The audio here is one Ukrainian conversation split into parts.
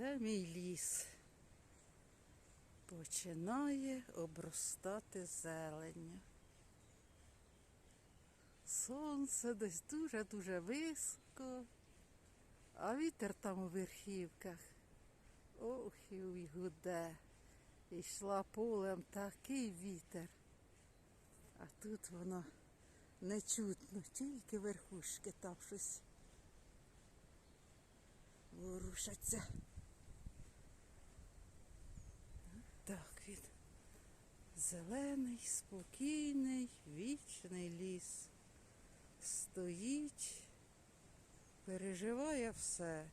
Це мій ліс. Починає обростати зеленню. Сонце десь дуже-дуже високо, а вітер там у верхівках. Ох, і гуде. І йшла полем такий вітер. А тут воно не чутно, тільки верхушки там щось ворушаться. Він зелений, спокійний, вічний ліс. Стоїть, переживає все.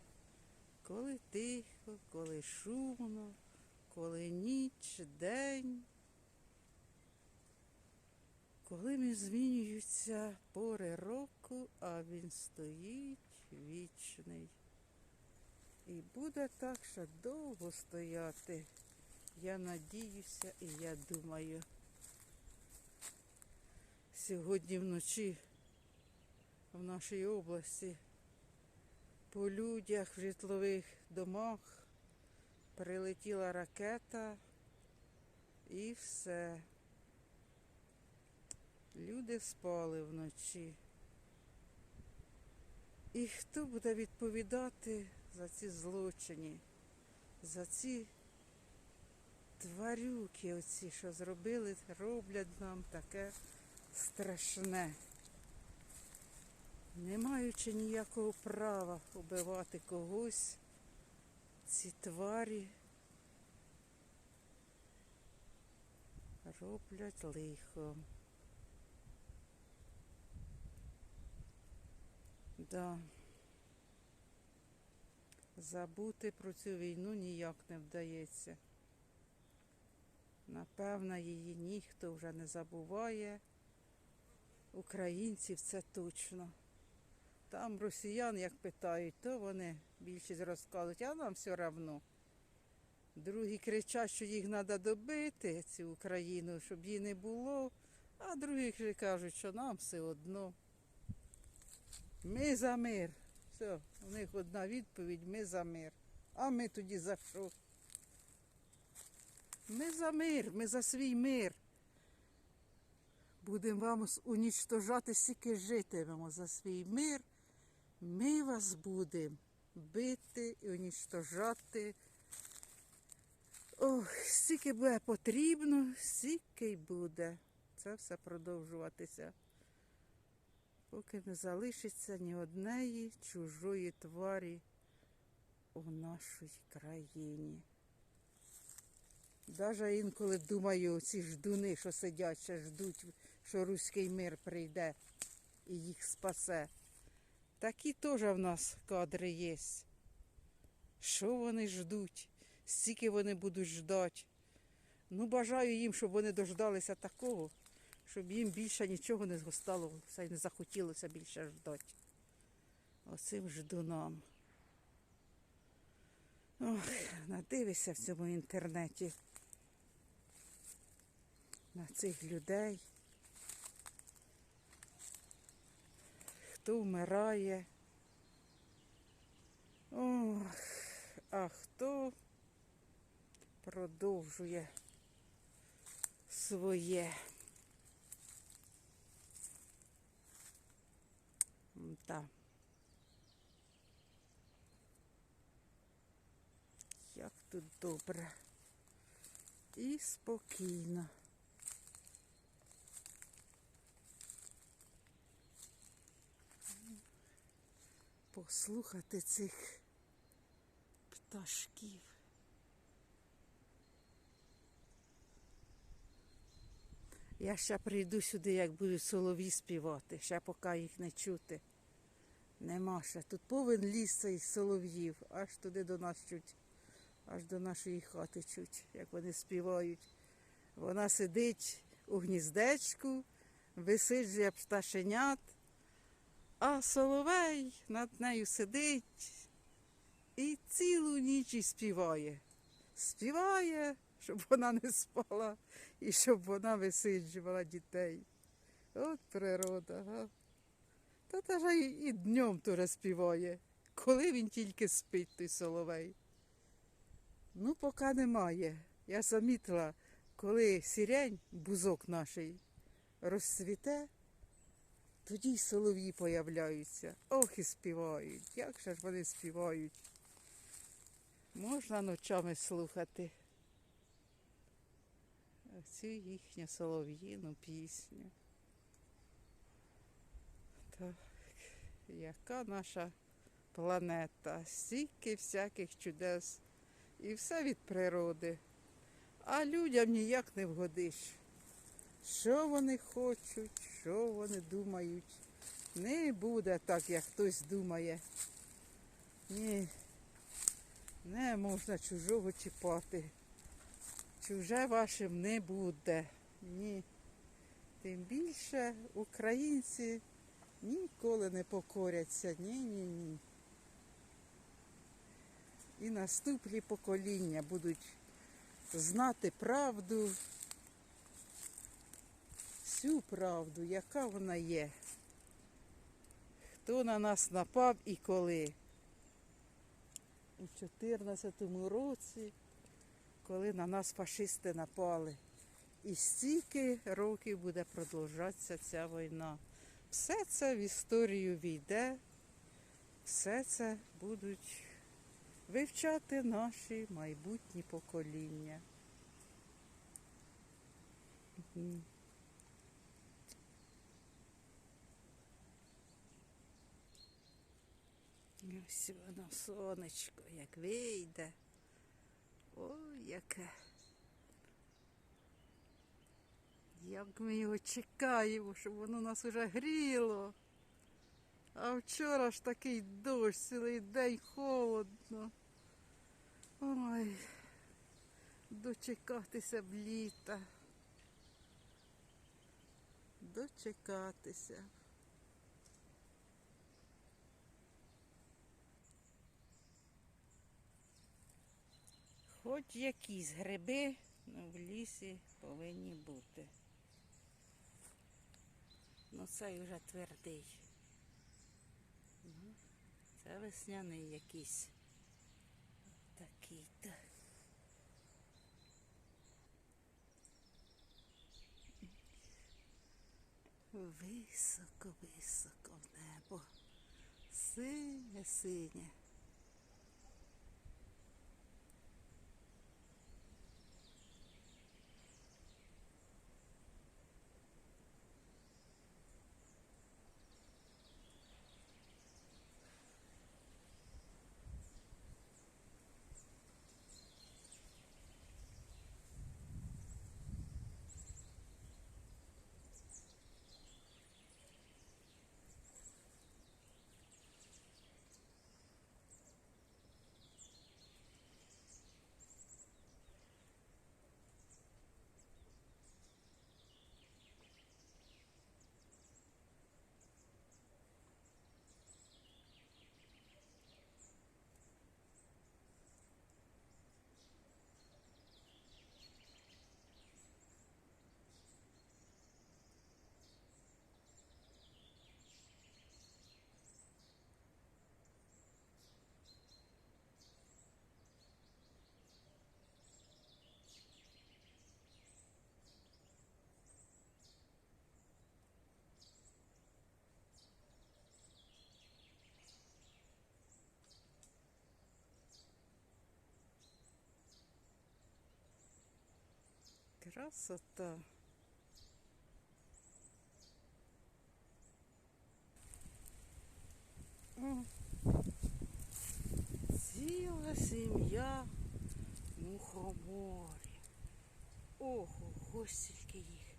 Коли тихо, коли шумно, коли ніч, день. Коли змінюються пори року, а він стоїть вічний. І буде так, що довго стояти. Я надіюся і я думаю. Сьогодні вночі в нашій області по людях в житлових домах прилетіла ракета і все. Люди спали вночі. І хто буде відповідати за ці злочини, за ці тварюки оці, що зробили, роблять нам таке страшне. Не маючи ніякого права убивати когось, ці тварі роблять лихо. Да. Забути про цю війну ніяк не вдається. Напевно, її ніхто вже не забуває. Українців це точно. Там росіян, як питають, то вони більшість розказують, а нам все одно. Другі кричать, що їх треба добити, цю Україну, щоб її не було, а другі кажуть, що нам все одно. Ми за мир. Все, у них одна відповідь, ми за мир. А ми тоді за що? Ми за мир, ми за свій мир. Будемо вам унічтожати, стільки житимемо за свій мир. Ми вас будемо бити і унічтожати. Ох, стільки буде потрібно, стільки й буде. Це все продовжуватися. Поки не залишиться ні однієї чужої тварі у нашій країні. Даже інколи думаю, ці ждуни, що сидять, ще ждуть, що руський мир прийде і їх спасе. Такі теж в нас кадри є. Що вони ждуть? Стільки вони будуть ждати. Ну, бажаю їм, щоб вони дождалися такого, щоб їм більше нічого не згостало, все не захотілося більше ждати. Оцим ждунам. Ох, надивися в цьому інтернеті на цих людей. Хто вмирає. Ох, а хто продовжує своє. Так. Як тут добре і спокійно. Послухати цих пташків. Я ще прийду сюди, як будуть солові співати, ще поки їх не чути. Нема ще. Тут повен ліс цей солов'їв, аж туди до нас чуть, аж до нашої хати чуть, як вони співають. Вона сидить у гніздечку, висиджує пташенят, а соловей над нею сидить і цілу ніч і співає. Співає, щоб вона не спала і щоб вона висиджувала дітей. От природа. Га? Та та і, і днем теж співає. Коли він тільки спить, той соловей. Ну, поки немає. Я замітила, коли сірень, бузок наш, розцвіте, тоді й солов'ї появляються. Ох і співають. Як же ж вони співають. Можна ночами слухати цю їхню солов'їну пісню. Так, яка наша планета, стільки всяких чудес. І все від природи. А людям ніяк не вгодиш. Що вони хочуть, що вони думають. Не буде так, як хтось думає. Ні, не можна чужого чіпати. Чуже вашим не буде. Ні. Тим більше українці ніколи не покоряться. Ні, ні, ні. І наступні покоління будуть знати правду, всю правду, яка вона є. Хто на нас напав і коли. У 14-му році, коли на нас фашисти напали. І стільки років буде продовжатися ця війна. Все це в історію війде, все це будуть вивчати наші майбутні покоління. Ось воно сонечко, як вийде. Ой, яке. Як ми його чекаємо, щоб воно нас уже гріло. А вчора ж такий дощ, цілий день холодно. Ой, дочекатися б літа. Дочекатися. Хоч якісь гриби ну, в лісі повинні бути. Ну цей вже твердий. Це весняний якийсь. Такий-то. Високо, високо в небо. Синє, синє. Красота. Ціла сім'я мухоморів. Ого, ось скільки їх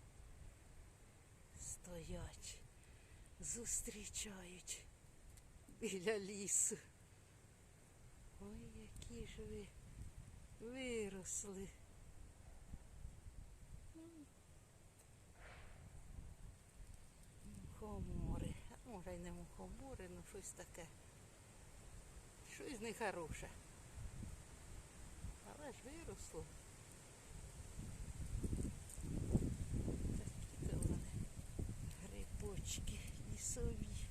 стоять, зустрічають біля лісу. Ой, які ж ви виросли. може й не мухомори, ну щось таке. Щось нехороше. Але ж виросло. Такі то вони грибочки лісові.